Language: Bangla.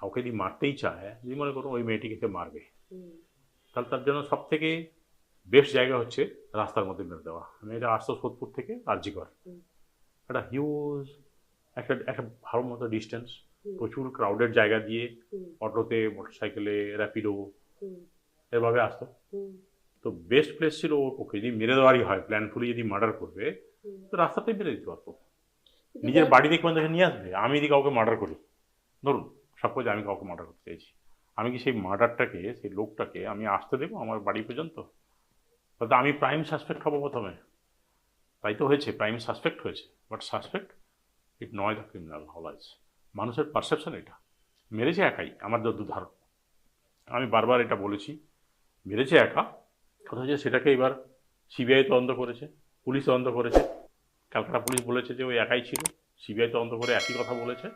কাউকে যদি মারতেই চায় যদি মনে করো ওই মেয়েটিকে সে মারবে তাহলে তার জন্য সব থেকে বেস্ট জায়গা হচ্ছে রাস্তার মধ্যে মেরে দেওয়া। আমি এটা আসতো সোদপুর থেকে হুম। একটা হিউজ একটা একটা ভালো মতো ডিস্টেন্স প্রচুর ক্রাউডেড জায়গা দিয়ে অটোতে মোটরসাইকেলে র্যাপিডো এভাবে আসতো। তো বেস্ট প্লেস ছিল ওর পক্ষে যদি মেরে দেওয়ারই হয় প্ল্যানফুলি যদি মার্ডার করবে তো রাস্তাতেই মেরে দিতে পারতো। নিজের বাড়ি থেকে দেখে নিয়ে আসবে আমি যদি কাউকে মার্ডার করি। ধরুন। সাপোজ আমি কাউকে মার্ডার করতে চাইছি। আমি কি সেই মার্ডারটাকে সেই লোকটাকে আমি আসতে দেবো আমার বাড়ি পর্যন্ত? হয়তো আমি প্রাইম সাসপেক্ট হব প্রথমে। তাই তো হয়েছে প্রাইম সাসপেক্ট হয়েছে। বাট সাসপেক্ট ইট নয় দ্য ক্রিমিনাল হলাইজ মানুষের পারসেপশন এটা। মেরেছে একাই, আমার যত ধারণ। আমি বারবার এটা বলেছি, মেরেছে একা কথা হচ্ছে সেটাকে এবার সিবিআই তদন্ত করেছে, পুলিশ তদন্ত করেছে। ক্যালকাটা পুলিশ বলেছে যে ওই একাই ছিল সিবিআই তদন্ত করে একই কথা বলেছে।